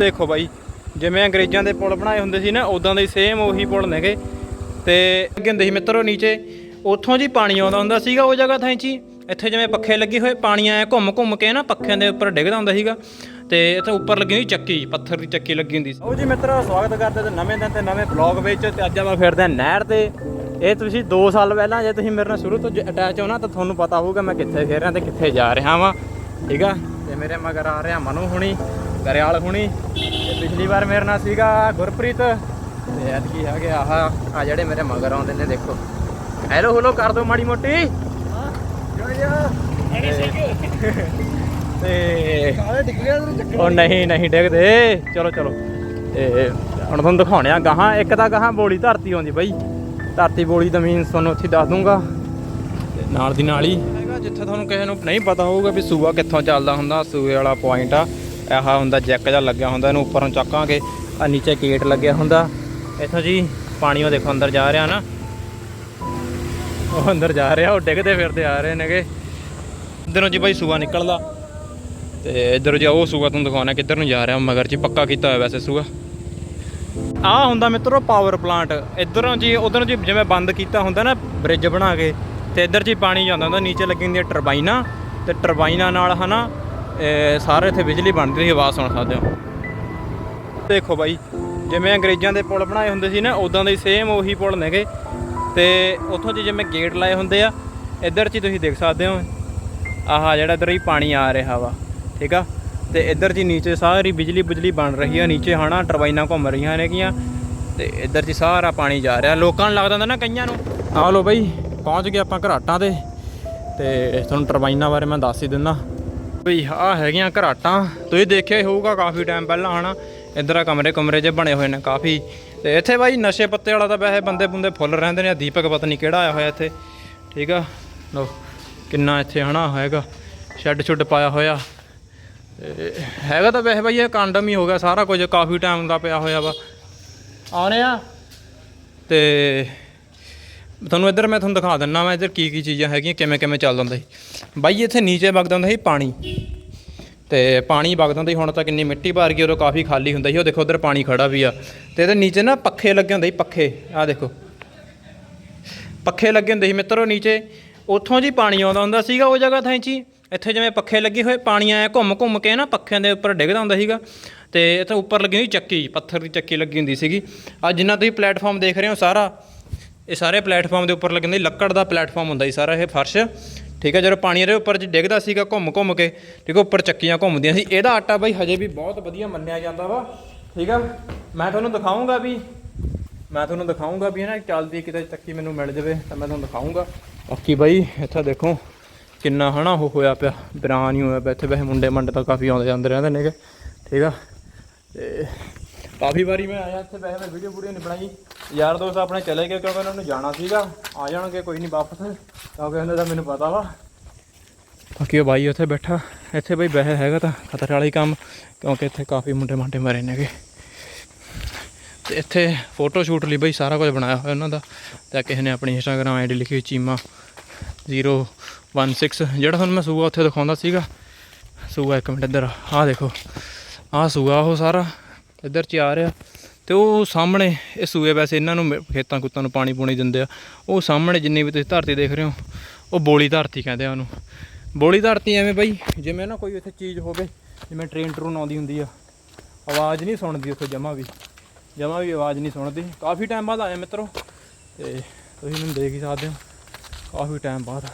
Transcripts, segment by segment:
ਦੇਖੋ ਬਾਈ, ਜਿਵੇਂ ਅੰਗਰੇਜ਼ਾਂ ਦੇ ਪੁਲ ਬਣਾਏ ਹੁੰਦੇ ਸੀ ਨਾ ਉਦਾਂ ਦੇ ਸੇਮ ਉਹੀ ਪੁਲ ਨੇਗੇ। ਤੇ ਅੱਗੇ ਹੁੰਦੇ ਸੀ, ਮਿੱਤਰੋ ਨੀਚੇ, ਉੱਥੋਂ ਜੀ ਪਾਣੀ ਆਉਂਦਾ ਹੁੰਦਾ ਸੀਗਾ ਉਹ ਜਗ੍ਹਾ ਥਾਂ 'ਚ ਇੱਥੇ ਜਿਵੇਂ ਪੱਖੇ ਲੱਗੇ ਹੋਏ, ਪਾਣੀ ਆਇਆ ਘੁੰਮ ਘੁੰਮ ਕੇ ਨਾ ਪੱਖਿਆਂ ਦੇ ਉੱਪਰ ਡਿੱਗਦਾ ਹੁੰਦਾ ਸੀਗਾ। ਤੇ ਇੱਥੇ ਉੱਪਰ ਲੱਗੀ ਹੋਈ ਚੱਕੀ ਪੱਥਰ ਦੀ ਚੱਕੀ ਲੱਗੀ ਹੁੰਦੀ ਸੀ। ਉਹ ਜੀ ਮਿੱਤਰੋ, ਸਵਾਗਤ ਕਰਦੇ ਤੇ ਨਵੇਂ ਦਿਨ ਤੇ ਨਵੇਂ ਬਲੌਗ ਵਿੱਚ, ਤੇ ਅੱਜ ਆਪਾਂ ਫਿਰਦੇ ਹਾਂ ਨਹਿਰ ਤੇ। ਇਹ ਤੁਸੀਂ 2 ਸਾਲ ਪਹਿਲਾਂ ਜੇ ਤੁਸੀਂ ਮੇਰੇ ਨਾਲ ਸ਼ੁਰੂ ਤੋਂ ਅਟੈਚ ਹੋ ਨਾ, ਤਾਂ ਤੁਹਾਨੂੰ ਪਤਾ ਹੋਊਗਾ ਮੈਂ ਕਿੱਥੇ ਫਿਰ ਰਿਹਾ ਤੇ ਕਿੱਥੇ ਜਾ ਰਿਹਾ ਵਾਂ। ਠੀਕ ਆ? ਤੇ ਮੇਰੇ ਮਗਰ ਆ ਰਿਹਾ ਮਨੂ ਹੁਣੀ। ਗਰਿਆਲ ਹੁਣੀ ਪਿਛਲੀ ਵਾਰ ਮੇਰੇ ਨਾਲ ਸੀਗਾ ਗੁਰਪ੍ਰੀਤ ਤੇ ਐਤਕੀ ਹੈਗੇ ਆਹ ਆ ਜਿਹੜੇ ਮੇਰੇ ਮਗਰ ਆਉਂਦੇ ਨੇ ਦੇਖੋ। ਹੈਲੋ ਹਲੋ ਕਰ ਦੋ ਮਾੜੀ ਮੋਟੀ। ਤੇ ਉਹ ਨਹੀਂ। ਨਹੀਂ ਡਿੱਗਦੇ। ਚਲੋ ਚਲੋ। ਤੇ ਹੁਣ ਤੁਹਾਨੂੰ ਦਿਖਾਉਣੇ ਆ ਗਾਹਾਂ। ਇੱਕ ਤਾਂ ਗਾਹਾਂ ਬੋਲੀ ਧਰਤੀ ਆਉਂਦੀ ਬਾਈ। ਧਰਤੀ ਬੋਲੀ ਦਾ ਮੀਨਸ ਤੁਹਾਨੂੰ ਉੱਥੇ ਦੱਸ ਦੂੰਗਾ। ਨਾਲ ਦੀ ਨਾਲ ਹੀ ਹੈਗਾ ਜਿੱਥੇ ਤੁਹਾਨੂੰ ਕਿਸੇ ਨੂੰ ਨਹੀਂ ਪਤਾ ਹੋਊਗਾ ਵੀ ਸੂਆ ਕਿੱਥੋਂ ਚੱਲਦਾ ਹੁੰਦਾ ਸੂਏ ਵਾਲਾ ਪੁਆਇੰਟ ਆ। ਆਹ ਹੁੰਦਾ ਜੈਕ ਜਿਹਾ ਲੱਗਿਆ ਹੁੰਦਾ, ਇਹਨੂੰ ਉੱਪਰੋਂ ਚੱਕਾਂਗੇ ਆ ਨੀਚੇ ਗੇਟ ਲੱਗਿਆ ਹੁੰਦਾ। ਇੱਥੋਂ ਜੀ ਪਾਣੀ ਉਹ ਦੇਖੋ ਅੰਦਰ ਜਾ ਰਿਹਾ ਨਾ। ਉਹ ਅੰਦਰ ਜਾ ਰਿਹਾ, ਉਹ ਡਿੱਗਦੇ ਫਿਰਦੇ ਆ ਰਹੇ ਨੇਗੇ। ਇੱਧਰੋਂ ਜੀ ਬਾਈ ਸੂਆ ਨਿਕਲਦਾ। ਤੇ ਇੱਧਰ ਜੀ ਉਹ ਸੂਆ ਤੁਹਾਨੂੰ ਦਿਖਾਉਣਾ ਕਿੱਧਰ ਨੂੰ ਜਾ ਰਿਹਾ, ਮਗਰ ਜੀ ਪੱਕਾ ਕੀਤਾ ਹੋਇਆ ਵੈਸੇ ਸੂਆ। ਆ ਹੁੰਦਾ ਮਿੱਤਰੋ ਪਾਵਰ ਪਲਾਂਟ ਇਧਰੋਂ ਜੀ, ਉਧਰੋਂ ਜੀ ਜਿਵੇਂ ਬੰਦ ਕੀਤਾ ਹੁੰਦਾ ਨਾ ਬ੍ਰਿਜ ਬਣਾ ਕੇ, ਤੇ ਇੱਧਰ ਜੀ ਪਾਣੀ ਜਾਂਦਾ ਹੁੰਦਾ, ਨੀਚੇ ਲੱਗੀ ਹੁੰਦੀਆਂ ਟਰਬਾਈਨਾਂ ਤੇ ਟਰਬਾਈਨਾਂ ਨਾਲ ਹਨਾ ਇਹ ਸਾਰੇ ਇੱਥੇ ਬਿਜਲੀ ਬਣਦੀ ਤੁਸੀਂ ਆਵਾਜ਼ ਸੁਣ ਸਕਦੇ ਹੋ। ਦੇਖੋ ਬਾਈ, ਜਿਵੇਂ ਅੰਗਰੇਜ਼ਾਂ ਦੇ ਪੁਲ ਬਣਾਏ ਹੁੰਦੇ ਸੀ ਨਾ ਉਦਾਂ ਦੇ ਸੇਮ ਉਹੀ ਪੁਲ ਨੇਗੇ ਤੇ ਉੱਥੋਂ ਜੀ ਜਿਵੇਂ ਗੇਟ ਲਾਏ ਹੁੰਦੇ ਆ, ਇੱਧਰ ਚ ਹੀ ਤੁਸੀਂ ਦੇਖ ਸਕਦੇ ਹੋ। ਆਹ ਜਿਹੜਾ ਇੱਧਰ ਹੀ ਪਾਣੀ ਆ ਰਿਹਾ ਵਾ, ਠੀਕ ਆ? ਤੇ ਇੱਧਰ ਜੀ ਨੀਚੇ ਸਾਰੀ ਬਿਜਲੀ ਬੁਜਲੀ ਬਣ ਰਹੀ ਆ, ਨੀਚੇ ਹਨਾ, ਟਰਬਾਈਨਾਂ ਘੁੰਮ ਰਹੀਆਂ ਨੇਗੀਆਂ ਤੇ ਇੱਧਰ ਜੀ ਸਾਰਾ ਪਾਣੀ ਜਾ ਰਿਹਾ। ਲੋਕਾਂ ਨੂੰ ਲੱਗਦਾ ਹੁੰਦਾ ਨਾ ਕਈਆਂ ਨੂੰ। ਆ ਲੋ ਬਾਈ, ਪਹੁੰਚ ਗਏ ਆਪਾਂ ਘਰਾਟਾਂ ਤੇ। ਤੇ ਤੁਹਾਨੂੰ ਟਰਬਾਈਨਾਂ ਬਾਰੇ ਮੈਂ ਦੱਸ ਹੀ ਦਿੰਦਾ। ਬਈ ਆ ਹੈਗੀਆਂ ਘਰਾਟਾਂ। ਤੁਸੀਂ ਦੇਖਿਆ ਹੀ ਹੋਊਗਾ ਕਾਫੀ ਟਾਈਮ ਪਹਿਲਾਂ, ਹਨਾ? ਇੱਧਰ ਆ ਕਮਰੇ ਕਮਰੇ ਜੇ ਬਣੇ ਹੋਏ ਨੇ ਕਾਫੀ। ਤੇ ਇੱਥੇ ਬਾਈ ਨਸ਼ੇ ਪੱਤੇ ਵਾਲਾ ਤਾਂ ਵੈਸੇ ਬੰਦੇ ਬੁੰਦੇ ਫੁੱਲ ਰਹਿੰਦੇ ਨੇ। ਦੀਪਕ ਪਤਾ ਨਹੀਂ ਕਿਹੜਾ ਆਇਆ ਹੋਇਆ ਇੱਥੇ? ਠੀਕ ਆ? ਲੋ ਕਿੰਨਾ ਇੱਥੇ, ਹਨਾ, ਹੈਗਾ। ਸ਼ੈੱਡ ਸ਼ੁੱਡ ਪਾਇਆ ਹੋਇਆ। ਤੇ ਹੈਗਾ ਤਾਂ ਵੈਸੇ ਬਾਈ ਇਹ ਕੰਡਮ ਹੀ ਹੋ ਗਿਆ ਸਾਰਾ ਕੁਝ, ਕਾਫੀ ਟਾਈਮ ਦਾ ਪਿਆ ਹੋਇਆ ਵਾ। ਆਉਣੇ ਆ। ਤੇ ਤੁਹਾਨੂੰ ਇੱਧਰ ਮੈਂ ਤੁਹਾਨੂੰ ਦਿਖਾ ਦਿੰਨਾ ਮੈਂ ਇੱਧਰ ਕੀ ਕੀ ਚੀਜ਼ਾਂ ਹੈਗੀਆਂ, ਕਿਵੇਂ ਕਿਵੇਂ ਚੱਲਦਾ ਹੁੰਦਾ ਸੀ। ਬਾਈ, ਇੱਥੇ ਨੀਚੇ ਵਗਦਾ ਹੁੰਦਾ ਸੀ ਪਾਣੀ। ਤੇ ਪਾਣੀ ਵਗਦਾ ਹੁੰਦਾ ਸੀ, ਹੁਣ ਤਾਂ ਕਿੰਨੀ ਮਿੱਟੀ ਭਰ ਗਈ, ਉਦੋਂ ਕਾਫੀ ਖਾਲੀ ਹੁੰਦਾ ਸੀ। ਉਹ ਦੇਖੋ, ਉਧਰ ਪਾਣੀ ਖੜਾ ਵੀ ਆ। ਤੇ ਇਹਦੇ ਨੀਚੇ ਨਾ ਪੱਖੇ ਲੱਗੇ ਹੁੰਦੇ ਸੀ, ਪੱਖੇ। ਆਹ ਦੇਖੋ। ਪੱਖੇ ਲੱਗੇ ਹੁੰਦੇ ਸੀ, ਮਿੱਤਰੋ, ਨੀਚੇ। ਉੱਥੋਂ ਜੀ ਪਾਣੀ ਆਉਂਦਾ ਹੁੰਦਾ ਸੀਗਾ ਉਹ ਜਗ੍ਹਾ ਥਾਂ 'ਚ ਇੱਥੇ ਜਿਵੇਂ ਪੱਖੇ ਲੱਗੇ ਹੋਏ, ਪਾਣੀ ਆਇਆ ਘੁੰਮ ਘੁੰਮ ਕੇ ਨਾ ਪੱਖਿਆਂ ਦੇ ਉੱਪਰ ਡਿੱਗਦਾ ਹੁੰਦਾ ਸੀਗਾ। ਤੇ ਇੱਥੇ ਉੱਪਰ ਲੱਗੀ ਹੋਈ ਚੱਕੀ, ਪੱਥਰ ਦੀ ਚੱਕੀ ਲੱਗੀ ਹੁੰਦੀ ਸੀਗੀ। ਅੱਜ ਜਿੰਨਾ ਤੁਸੀਂ ਪਲੇਟਫਾਰਮ ਦੇਖ ਰਹੇ ਹੋ ਸਾਰਾ ਇਹ ਸਾਰੇ ਪਲੇਟਫਾਰਮ ਦੇ ਉੱਪਰ ਲੱਗੇ ਹੁੰਦੇ ਲੱਕੜ ਦਾ ਪਲੇਟਫਾਰਮ ਹੁੰਦਾ ਸੀ ਸਾਰਾ ਇਹ ਫਰਸ਼। ਠੀਕ ਹੈ, ਜਦੋਂ ਪਾਣੀ ਇਹਦੇ ਉੱਪਰ ਜ ਡਿੱਗਦਾ ਸੀਗਾ ਘੁੰਮ ਘੁੰਮ ਕੇ, ਠੀਕ ਹੈ, ਉੱਪਰ ਚੱਕੀਆਂ ਘੁੰਮਦੀਆਂ ਸੀ। ਇਹਦਾ ਆਟਾ ਬਾਈ ਹਜੇ ਵੀ ਬਹੁਤ ਵਧੀਆ ਮੰਨਿਆ ਜਾਂਦਾ ਵਾ। ਠੀਕ ਆ ਮੈਂ ਤੁਹਾਨੂੰ ਦਿਖਾਉਂਗਾ ਵੀ, ਮੈਂ ਤੁਹਾਨੂੰ ਦਿਖਾਉਂਗਾ ਵੀ ਨਾ ਚੱਲਦੀ ਕਿਤੇ ਚੱਕੀ ਮੈਨੂੰ ਮਿਲ ਜਾਵੇ ਤਾਂ ਮੈਂ ਤੁਹਾਨੂੰ ਦਿਖਾਉਂਗਾ ਬਾਕੀ ਬਾਈ, ਇੱਥੇ ਦੇਖੋ, ਕਿੰਨਾ ਹਨਾ ਉਹ ਹੋਇਆ ਪਿਆ ਬਿਰਾਨ ਨਹੀਂ ਹੋਇਆ ਪਿਆ। ਇੱਥੇ ਵੈਸੇ ਮੁੰਡੇ ਮੰਡੇ ਤਾਂ ਕਾਫੀ ਆਉਂਦੇ ਜਾਂਦੇ ਰਹਿੰਦੇ ਨੇਗੇ। ਠੀਕ ਆ, ਤੇ ਕਾਫੀ ਵਾਰੀ ਮੈਂ ਆਇਆ ਇੱਥੇ, ਵੈਸੇ ਮੈਂ ਵੀਡੀਓ ਵੀਡੀਓ ਨਹੀਂ ਬਣਾਈ। ਯਾਰ ਦੋਸਤ ਆਪਣੇ ਚਲੇ ਗਏ ਕਿਉਂਕਿ ਉਹਨਾਂ ਨੂੰ ਜਾਣਾ ਸੀਗਾ। ਆ ਜਾਣਗੇ, ਕੋਈ ਨਹੀਂ ਵਾਪਸ। ਕਿਉਂਕਿ ਉਹਨਾਂ ਦਾ ਮੈਨੂੰ ਪਤਾ ਵਾ। ਬਾਕੀ ਉਹ ਬਾਈ ਉੱਥੇ ਬੈਠਾ। ਇੱਥੇ ਬਈ ਵੈਸੇ ਹੈਗਾ ਤਾਂ ਖਤਰੇ ਵਾਲਾ ਹੀ ਕੰਮ, ਕਿਉਂਕਿ ਇੱਥੇ ਕਾਫੀ ਮੁੰਡੇ ਮਾਂਡੇ ਮਰੇ ਨੇਗੇ। ਤੇ ਇੱਥੇ ਫੋਟੋ ਸ਼ੂਟ ਲਈ ਬਈ ਸਾਰਾ ਕੁਝ ਬਣਾਇਆ ਹੋਇਆ ਉਹਨਾਂ ਦਾ। ਤੇ ਕਿਸੇ ਨੇ ਆਪਣੀ ਇੰਸਟਾਗ੍ਰam ਆਈਡੀ ਲਿਖੀ ਹੋਈ, ਚੀਮਾ 016 ਜਿਹੜਾ ਤੁਹਾਨੂੰ ਮੈਂ ਸੂਆ ਉੱਥੇ ਦਿਖਾਉਂਦਾ ਸੀਗਾ, ਸੂਆ ਇੱਕ ਮਿੰਟ ਇੱਧਰ ਆਹ ਦੇਖੋ, ਆਹ ਸੂਆ ਉਹ ਸਾਰਾ। ਇੱਧਰ ਚ ਆ ਰਿਹਾ। ਤੇ ਉਹ ਸਾਹਮਣੇ ਇਹ ਸੂਏ ਵੈਸੇ ਇਹਨਾਂ ਨੂੰ ਖੇਤਾਂ ਕੁੱਤਾਂ ਨੂੰ ਪਾਣੀ ਪੂਣੀ ਦਿੰਦੇ ਆ। ਉਹ ਸਾਹਮਣੇ ਜਿੰਨੀ ਵੀ ਤੁਸੀਂ ਧਰਤੀ ਦੇਖ ਰਹੇ ਹੋ, ਉਹ ਬੋਲੀ ਧਰਤੀ ਕਹਿੰਦੇ ਆ ਉਹਨੂੰ। ਬੋਲੀ ਧਰਤੀ ਐਵੇਂ ਬਈ, ਜਿਵੇਂ ਨਾ ਕੋਈ ਉੱਥੇ ਚੀਜ਼ ਹੋਵੇ, ਜਿਵੇਂ ਟ੍ਰੇਨ ਟਰੂਨ ਆਉਂਦੀ ਹੁੰਦੀ ਆ। ਆਵਾਜ਼ ਨਹੀਂ ਸੁਣਦੀ ਉੱਥੇ ਜਮਾ ਵੀ। ਜਮਾ ਵੀ ਆਵਾਜ਼ ਨਹੀਂ ਸੁਣਦੀ। ਕਾਫੀ ਟਾਈਮ ਬਾਅਦ ਆਇਆ ਮਿੱਤਰੋ, ਤੇ ਤੁਸੀਂ ਮੈਨੂੰ ਦੇਖ ਹੀ ਸਕਦੇ ਹੋ, ਕਾਫੀ ਟਾਈਮ ਬਾਅਦ।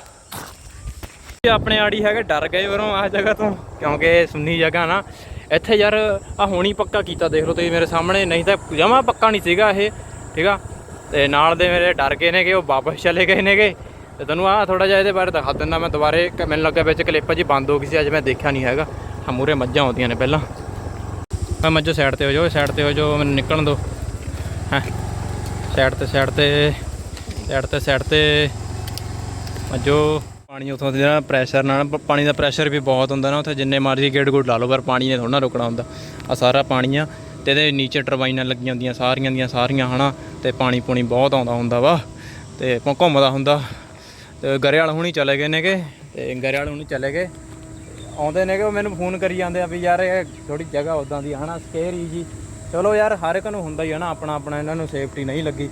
ਆਪਣੇ ਆੜੀ ਹੈਗੇ, ਡਰ ਗਏ ਵਰੋਂ ਆਹ ਜਗ੍ਹਾ ਤੋਂ, ਕਿਉਂਕਿ ਸੁੰਨੀ ਜਗ੍ਹਾ ਨਾ। ਇੱਥੇ ਯਾਰ ਆ ਹੁਣੀ ਪੱਕਾ ਕੀਤਾ ਦੇਖ ਲਓ ਤੁਸੀਂ ਮੇਰੇ ਸਾਹਮਣੇ, ਨਹੀਂ ਤਾਂ ਜਮਾ ਪੱਕਾ ਨਹੀਂ ਸੀਗਾ ਇਹ, ਠੀਕ ਆ? ਤੇ ਨਾਲ ਦੇ ਮੇਰੇ ਡਰ ਗਏ ਨੇਗੇ, ਉਹ ਵਾਪਸ ਚਲੇ ਗਏ ਨੇਗੇ। ਤੇ ਤੁਹਾਨੂੰ ਆ ਥੋੜਾ ਜਿਹਾ ਇਹਦੇ ਬਾਰੇ ਦਿਖਾ ਦਿੰਦਾ ਮੈਂ ਦੁਬਾਰੇ, ਕ- ਮੈਨੂੰ ਲੱਗਾ ਵਿੱਚ ਕਲਿੱਪ ਜੀ ਬੰਦ ਹੋ ਗਈ ਸੀ, ਅੱਜ ਮੈਂ ਦੇਖਿਆ ਨਹੀਂ ਹੈਗਾ। ਆ ਮੂਰੇ ਮੱਝਾਂ ਆਉਂਦੀਆਂ ਨੇ ਪਹਿਲਾਂ। ਆ ਮੱਝੋ ਸਾਈਡ ਤੇ ਹੋ ਜਾਓ ਸਾਈਡ ਤੇ ਹੋ ਜਾਓ, ਮੈਨੂੰ ਨਿਕਲਣ ਦਿਓ। ਹਾਂ? ਸਾਈਡ ਤੇ ਸਾਈਡ ਤੇ ਸਾਈਡ ਤੇ ਸਾਈਡ ਤੇ। ਮੱਝੋ। ਪਾਣੀ ਉਥੋਂ ਦੇ ਨਾ ਪ੍ਰੈਸ਼ਰ ਨਾਲ ਪਾਣੀ ਦਾ ਪ੍ਰੈਸ਼ਰ ਵੀ ਬਹੁਤ ਹੁੰਦਾ ਨਾ ਉੱਥੇ, ਜਿੰਨੇ ਮਰਜ਼ੀ ਗੇੜ ਗੁੜ ਲਾ ਲਓ, ਪਰ ਪਾਣੀ ਨੇ ਥੋੜਾ ਨਾ ਰੁਕਣਾ ਹੁੰਦਾ। ਆ ਸਾਰਾ ਪਾਣੀ ਆ, ਤੇ ਇਹਦੇ ਨੀਚੇ ਟਰਬਾਈਨਾਂ ਲੱਗੀਆਂ ਹੁੰਦੀਆਂ ਸਾਰੀਆਂ ਦੀਆਂ ਸਾਰੀਆਂ, ਹਨਾ? ਤੇ ਪਾਣੀ ਪੂਣੀ ਬਹੁਤ ਆਉਂਦਾ ਹੁੰਦਾ ਵਾ, ਤੇ ਪ- ਘੁੰਮਦਾ ਹੁੰਦਾ। ਤੇ ਗਰੇਵਾਲ ਹੁਣੀ ਚਲੇ ਗਏ ਨੇਗੇ, ਤੇ ਗਰੇਵਾਲ ਹੁਣੀ ਚਲੇ ਗਏ। ਆਉਂਦੇ ਨੇ ਕਿ ਉਹ ਮੈਨੂੰ ਫੋਨ ਕਰੀ ਜਾਂਦੇ ਆ ਵੀ ਯਾਰ ਇਹ ਥੋੜੀ ਜਗ੍ਹਾ ਉਦਾਂ ਦੀ ਹਨਾ? ਸਕੇਰੀ ਜੀ। ਚਲੋ ਯਾਰ, ਹਰ ਇੱਕ ਨੂੰ ਹੁੰਦਾ ਹੀ ਹਨਾ ਆਪਣਾ ਆਪਣਾ ਇਹਨਾਂ ਨੂੰ ਸੇਫਟੀ ਨਹੀਂ ਲੱਗੀ,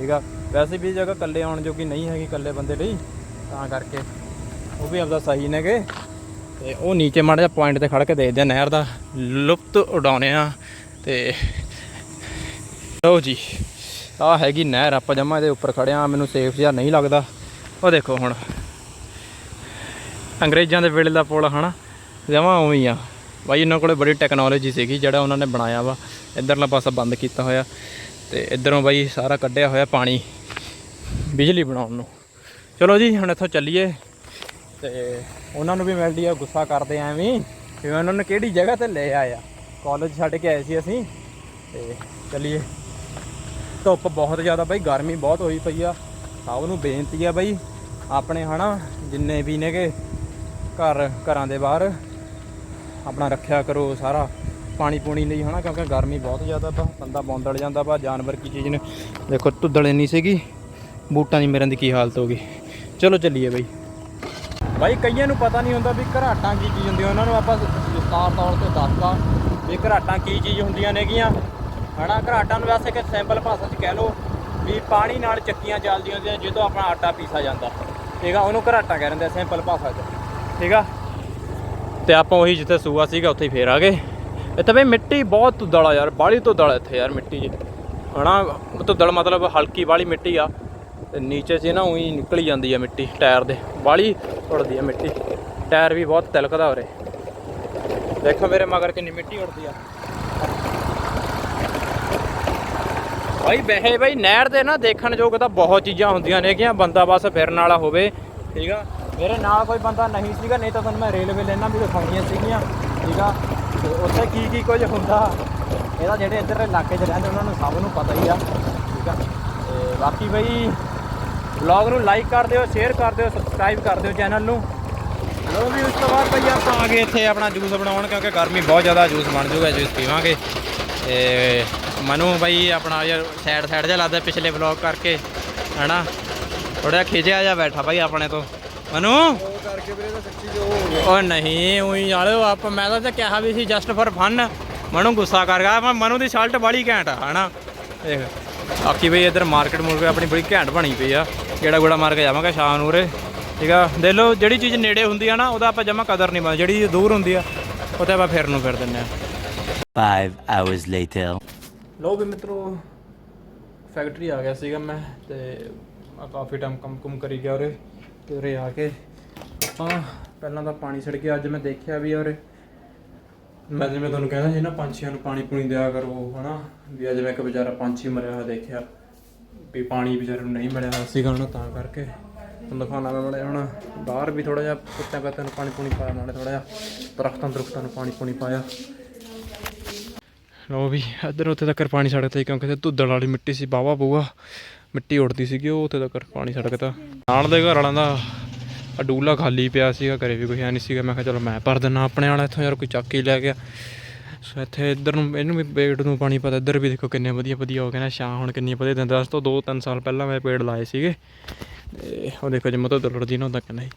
ਠੀਕ ਆ? ਵੈਸੇ ਵੀ ਜਗ੍ਹਾ ਇਕੱਲੇ ਆਉਣ ਜੋਗੀ ਨਹੀਂ ਹੈਗੀ, ਇਕੱਲੇ ਬੰਦੇ ਲਈ, ਤਾਂ ਕਰਕੇ। ਉਹ ਵੀ ਆਪਦਾ ਸਹੀ ਨੇਗੇ। ਤੇ ਉਹ ਨੀਚੇ ਮਾੜਾ ਜਿਹਾ ਪੁਆਇੰਟ ਤੇ ਖੜ ਕੇ ਦੇਖਦੇ ਆ ਨਹਿਰ ਦਾ। ਲੁਪਤ ਉਡਾਉਣੇ ਆ। ਤੇ ਲਓ ਜੀ ਆ ਹੈਗੀ ਨਹਿਰ, ਆਪਾਂ ਜਮਾ ਇਹਦੇ ਉੱਪਰ ਖੜੇ ਆ। ਮੈਨੂੰ ਸੇਫ ਜਿਹਾ ਨਹੀਂ ਲੱਗਦਾ। ਉਹ ਦੇਖੋ ਹੁਣ। ਅੰਗਰੇਜ਼ਾਂ ਦੇ ਵੇਲੇ ਦਾ ਪੁਲ ਹਨਾ? ਜਮਾ ਉਵੇਂ ਹੀ ਆ। ਬਾਈ, ਇਹਨਾਂ ਕੋਲੇ ਬੜੀ ਟੈਕਨੋਲੋਜੀ ਸੀਗੀ, ਜਿਹੜਾ ਉਹਨਾਂ ਨੇ ਬਣਾਇਆ ਵਾ। ਇਧਰਲਾ ਪਾਸਾ ਬੰਦ ਕੀਤਾ ਹੋਇਆ। ਤੇ ਇਧਰੋਂ ਬਾਈ ਸਾਰਾ ਕੱਢਿਆ ਹੋਇਆ ਪਾਣੀ ਬਿਜਲੀ ਬਣਾਉਣ ਨੂੰ। ਚਲੋ ਜੀ, ਹੁਣ ਇੱਥੋਂ ਚੱਲੀਏ। ਤੇ ਉਹਨਾਂ ਨੂੰ ਵੀ ਮਿਲਦੀ ਆ ਗੁੱਸਾ ਕਰਦੇ ਆ ਐਵੇਂ ਕਿ ਉਹਨਾਂ ਨੂੰ ਕਿਹੜੀ ਜਗ੍ਹਾ ਤੇ ਲੈ ਆਇਆ। ਕਾਲਜ ਛੱਡ ਕੇ ਆਏ ਸੀ ਅਸੀਂ, ਤੇ ਚੱਲੀਏ। ਧੁੱਪ ਬਹੁਤ ਜ਼ਿਆਦਾ ਬਾਈ, ਗਰਮੀ ਬਹੁਤ ਹੋਈ ਪਈ ਆ। ਸਭ ਨੂੰ ਬੇਨਤੀ ਆ ਬਾਈ, ਆਪਣੇ ਹਨਾ, ਜਿੰਨੇ ਵੀ ਨੇਗੇ ਘਰ, ਘਰਾਂ ਦੇ ਬਾਹਰ, ਆਪਣਾ ਰੱਖਿਆ ਕਰੋ ਸਾਰਾ। ਪਾਣੀ ਪੂਣੀ ਲਈ ਹਨਾ, ਕਿਉਂਕਿ ਗਰਮੀ ਬਹੁਤ ਜ਼ਿਆਦਾ ਵਾ ਬੰਦਾ ਬੌਂਦਲ ਜਾਂਦਾ ਵਾ, ਜਾਨਵਰ ਕੀ ਚੀਜ਼ ਨੇ। ਦੇਖੋ, ਧੁੱਦਲ ਇੰਨੀ ਸੀਗੀ। ਬੂਟਾਂ ਦੀ ਮੇਰਾਂ ਦੀ ਕੀ ਹਾਲਤ ਹੋ ਗਈ। ਚਲੋ ਚੱਲੀਏ ਬਾਈ। ਬਾਈ, ਕਈਆਂ ਨੂੰ ਪਤਾ ਨਹੀਂ ਹੁੰਦਾ ਵੀ ਘਰਾਟਾਂ ਕੀ ਚੀਜ਼ ਹੁੰਦੀਆਂ। ਉਹਨਾਂ ਨੂੰ ਆਪਾਂ ਵਿਸਤਾਰ ਤੌਰ ਤੇ ਦੱਸਦਾ ਵੀ ਘਰਾਟਾਂ ਕੀ ਚੀਜ਼ ਹੁੰਦੀਆਂ ਨੇਗੀਆਂ। ਹਨਾ, ਘਰਾਟਾਂ ਨੂੰ ਵੈਸੇ ਕਿ ਸਿੰਪਲ ਭਾਸ਼ਾ 'ਚ ਕਹਿ ਲਓ ਵੀ ਪਾਣੀ ਨਾਲ ਚੱਕੀਆਂ ਚੱਲਦੀਆਂ ਹੁੰਦੀਆਂ, ਜਦੋਂ ਆਪਣਾ ਆਟਾ ਪੀਸਾ ਜਾਂਦਾ। ਠੀਕ ਆ, ਉਹਨੂੰ ਘਰਾਟਾਂ ਕਹਿ ਦਿੰਦੇ ਸਿੰਪਲ ਭਾਸ਼ਾ 'ਚ। ਠੀਕ ਆ? ਤੇ ਆਪਾਂ ਉਹੀ ਜਿੱਥੇ ਸੂਆ ਸੀਗਾ, ਉੱਥੇ ਹੀ ਫੇਰ ਆ ਗਏ। ਇੱਥੇ ਬਈ ਮਿੱਟੀ ਬਹੁਤ ਤੁੱਦਲ ਆ ਯਾਰ ਬਾਲੀ ਤੁੱਦਲ ਇੱਥੇ ਯਾਰ ਮਿੱਟੀ 'ਚ ਹਨਾ ਤੁੱਦਲ ਮਤਲਬ ਹਲਕੀ ਵਾਲੀ ਮਿੱਟੀ ਆ। ਤੇ ਨੀਚੇ 'ਚ ਨਾ ਉਹੀ ਨਿਕਲੀ ਜਾਂਦੀ ਆ ਮਿੱਟੀ, ਟਾਇਰ ਦੇ ਬਾਲੀ ਉੜਦੀ ਆ ਮਿੱਟੀ। ਟਾਇਰ ਵੀ ਬਹੁਤ ਤਿਲਕਦਾ ਉਰੇ। ਦੇਖੋ ਮੇਰੇ ਮਗਰ ਕਿੰਨੀ ਮਿੱਟੀ ਉੜਦੀ ਆ। ਭਾਈ ਵੈਸੇ ਭਾਈ ਨਹਿਰ ਦੇ ਨਾ ਦੇਖਣ ਯੋਗ ਤਾਂ ਬਹੁਤ ਚੀਜ਼ਾਂ ਹੁੰਦੀਆਂ ਨੇ ਕਿ ਬੰਦਾ ਬਸ ਫਿਰਨ ਵਾਲਾ ਹੋਵੇ, ਠੀਕ ਆ? ਮੇਰੇ ਨਾਲ ਕੋਈ ਬੰਦਾ ਨਹੀਂ ਸੀਗਾ, ਨਹੀਂ ਤਾਂ ਤੁਹਾਨੂੰ ਮੈਂ ਰੇਲਵੇ ਲਾਈਨਾਂ ਵੀ ਦਿਖਾਉਣੀਆਂ ਸੀਗੀਆਂ, ਠੀਕ ਆ? ਤੇ ਉੱਥੇ ਕੀ ਕੀ ਕੁਝ ਹੁੰਦਾ, ਇਹਦਾ ਜਿਹੜੇ ਇੱਧਰ ਦੇ ਇਲਾਕੇ 'ਚ ਰਹਿੰਦੇ, ਉਹਨਾਂ ਨੂੰ ਸਭ ਨੂੰ ਪਤਾ ਹੀ ਆ, ਠੀਕ ਆ? ਤੇ ਬਾਕੀ ਬਈ ਵਲੌਗ ਨੂੰ ਲਾਈਕ ਕਰ ਦਿਓ ਸ਼ੇਅਰ ਕਰ ਦਿਓ ਸਬਸਕ੍ਰਾਈਬ ਕਰ ਦਿਓ ਚੈਨਲ ਨੂੰ। ਲੋ ਵੀ ਉਸ ਤੋਂ ਬਾਅਦ ਭਾਈ ਆਪਾਂ ਆ ਗਏ ਇੱਥੇ ਆਪਣਾ ਜੂਸ ਬਣਾਉਣ ਕਿਉਂਕਿ ਗਰਮੀ ਬਹੁਤ ਜ਼ਿਆਦਾ ਜੂਸ ਬਣ ਜੂਗਾ ਜੂਸ ਪੀਵਾਂਗੇ। ਤੇ ਮਨੂ ਭਾਈ ਆਪਣਾ ਯਾਰ ਸਾਈਡ ਸਾਈਡ ਜਿਹਾ ਲੱਗਦਾ ਪਿਛਲੇ ਵਲੌਗ ਕਰਕੇ ਹਨਾ? ਥੋੜਾ ਖਿਜਿਆ ਜਾ ਬੈਠਾ ਭਾਈ ਆਪਣੇ ਤੋਂ। ਮਨੂ? ਉਹ ਕਰਕੇ ਵੀਰੇ ਤਾਂ ਸੱਚੀ ਜੋ ਹੋ ਗਿਆ। ਉਹ ਨਹੀਂ ਉਹੀ ਯਾਰ ਆਪ ਮੈਂ ਤਾਂ ਤੇ ਕਿਹਾ ਵੀ ਸੀ ਜਸਟ ਫॉर ਫਨ ਮਨੂ ਗੁੱਸਾ ਕਰ ਗਿਆ ਮੈਂ ਮਨੂ ਦੀ ਸ਼ਰਟ ਬੜੀ ਘੈਂਟ ਆ ਹਨਾ? ਦੇਖ ਬਾਕੀ ਬਈ ਇੱਧਰ ਮਾਰਕੀਟ ਮੁਰਗੇ ਆਪਣੀ ਬੜੀ ਘੈਂਟ ਬਣੀ ਪਈ ਆ। ਜਿਹੜਾ ਗੋੜਾ ਮਾਰ ਕੇ ਜਾਵਾਂਗੇ ਸ਼ਾਮ ਨੂੰ ਉਰੇ। ਠੀਕ ਆ? ਦੇਖ ਲਓ ਜਿਹੜੀ ਚੀਜ਼ ਨੇੜੇ ਹੁੰਦੀ ਆ ਨਾ ਉਹਦਾ ਆਪਾਂ ਜਮਾ ਕਦਰ ਨਹੀਂ ਮੰਨਦੇ ਜਿਹੜੀ ਦੂਰ ਹੁੰਦੀ ਆ ਉਹਤੇ ਆਪਾਂ ਫਿਰ ਨੂੰ ਫਿਰ ਦਿੰਨੇ ਆ। Five hours later. ਲੋ ਵੀ ਮਿੱਤਰੋ ਫੈਕਟਰੀ ਆ ਗਿਆ ਸੀਗਾ ਮੈਂ ਤੇ ਆ ਕਾਫੀ ਟਾਈਮ ਕੰਮ ਕੁਮ ਕਰੀ ਗਿਆ ਉਰੇ ਤੇ ਉਰੇ ਆ ਕੇ ਆਪਾਂ ਪਹਿਲਾਂ ਤਾਂ ਪਾਣੀ ਛਿੜ ਕੇ ਅੱਜ ਮੈਂ ਦੇਖਿਆ ਵੀ ਉਰੇ। ਮੈਂ ਜਿਵੇਂ ਤੁਹਾਨੂੰ ਕਹਿੰਦਾ ਸੀ ਨਾ ਪੰਛੀਆਂ ਨੂੰ ਪਾਣੀ ਪੂਣੀ ਦਿਆ ਕਰੋ ਹਨਾ? ਵੀ ਅੱਜ ਮੈਂ ਇੱਕ ਵਿਚਾਰਾ ਪੰਛੀ ਮਰਿਆ ਹੋਇਆ ਦੇਖਿਆ। ਵੀ ਪਾਣੀ ਵਿਚਾਰੇ ਨੂੰ ਨਹੀਂ ਮਿਲਿਆ ਸੀਗਾ ਉਹਨੂੰ ਤਾਂ ਕਰਕੇ। ਤੁਹਾਨੂੰ ਦਿਖਾਉਣਾ ਮੈਂ ਬੜਾ ਹੁਣ। ਬਾਹਰ ਵੀ ਥੋੜਾ ਜਿਹਾ ਕੁੱਤਿਆਂ ਕੱਤਿਆਂ ਨੂੰ ਪਾਣੀ ਪੂਣੀ ਪਾਇਆ ਨਾਲੇ ਥੋੜਾ ਜਿਹਾ ਦਰਖਤਾਂ ਦਰਖਤਾਂ ਨੂੰ ਪਾਣੀ ਪੂਣੀ ਪਾਇਆ। ਲੋ ਵੀ, ਇੱਧਰ ਉੱਥੇ ਤੱਕ ਪਾਣੀ ਸੜਕਦਾ ਸੀ ਕਿਉਂਕਿ ਤੇ ਧੁੱਦੜ ਵਾਲੀ ਮਿੱਟੀ ਸੀ ਬਾਵਾ ਬੂਆ ਮਿੱਟੀ ਉੱਡਦੀ ਸੀਗੀ, ਉਹ ਉੱਥੇ ਤੱਕ ਪਾਣੀ ਸੜਕਦਾ ਨਾਲ ਦੇ ਘਰ ਵਾਲਿਆਂ ਦਾ ਅਡੂਲਾ ਖਾਲੀ ਪਿਆ ਸੀਗਾ, ਘਰੇ ਵੀ ਕੋਈ ਹੈ ਨਹੀਂ ਸੀਗਾ। ਮੈਂ ਕਿਹਾ, ਚਲੋ ਮੈਂ ਭਰ ਦਿੰਨਾ ਆਪਣੇ ਵਾਲਾ ਇੱਥੋਂ, ਯਾਰ ਕੋਈ ਚੱਕ ਹੀ ਲੈ ਗਿਆ। ਸੋ ਇੱਥੇ ਇੱਧਰ ਨੂੰ, ਇਹਨੂੰ ਵੀ ਪੇੜ ਨੂੰ ਪਾਣੀ ਪਤਾ ਇੱਧਰ ਵੀ ਦੇਖੋ ਕਿੰਨੇ ਵਧੀਆ ਵਧੀਆ ਹੋ ਗਏ ਨਾ ਛਾਂ ਹੁਣ ਕਿੰਨੀ ਵਧੀਆ ਦਿੰਦਾ ਉਸ ਤੋਂ 2-3 ਸਾਲ ਪਹਿਲਾਂ ਮੈਂ ਪੇੜ ਲਾਏ ਸੀਗੇ। ਤੇ ਉਹ ਦੇਖੋ ਜਿਵੇਂ ਤੋਂ ਦਲੜਦੀ ਨਾ ਹੁੰਦਾ ਕਿੰਨਾ ਹੀ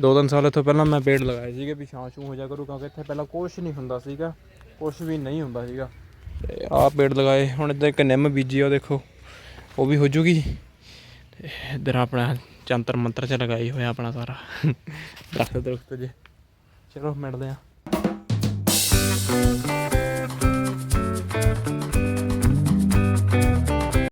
ਦੋ ਤਿੰਨ ਸਾਲ ਇੱਥੋਂ ਪਹਿਲਾਂ ਮੈਂ ਪੇੜ ਲਗਾਏ ਸੀਗੇ ਵੀ ਛਾਂ ਛੂ ਹੋ ਜਾ ਕਰੂ, ਕਿਉਂਕਿ ਇੱਥੇ ਪਹਿਲਾਂ ਕੁਛ ਨਹੀਂ ਹੁੰਦਾ ਸੀਗਾ। ਕੁਛ ਵੀ ਨਹੀਂ ਹੁੰਦਾ ਸੀਗਾ। ਤੇ ਆਹ ਪੇੜ ਲਗਾਏ, ਹੁਣ ਇੱਧਰ ਇੱਕ ਨਿੰਮ ਬੀਜੀ ਆ, ਉਹ ਦੇਖੋ, ਉਹ ਵੀ ਹੋ ਜੂਗੀ। ਤੇ ਇੱਧਰ ਆਪਣਾ ਚੰਤਰ ਮੰਤਰ ਚ ਲਗਾਈ ਹੋਇਆ ਆਪਣਾ ਸਾਰਾ। ਦਰਖਤ ਦਰਖਤ ਜੇ। ਚਲੋ ਮਿਲਦੇ ਆ।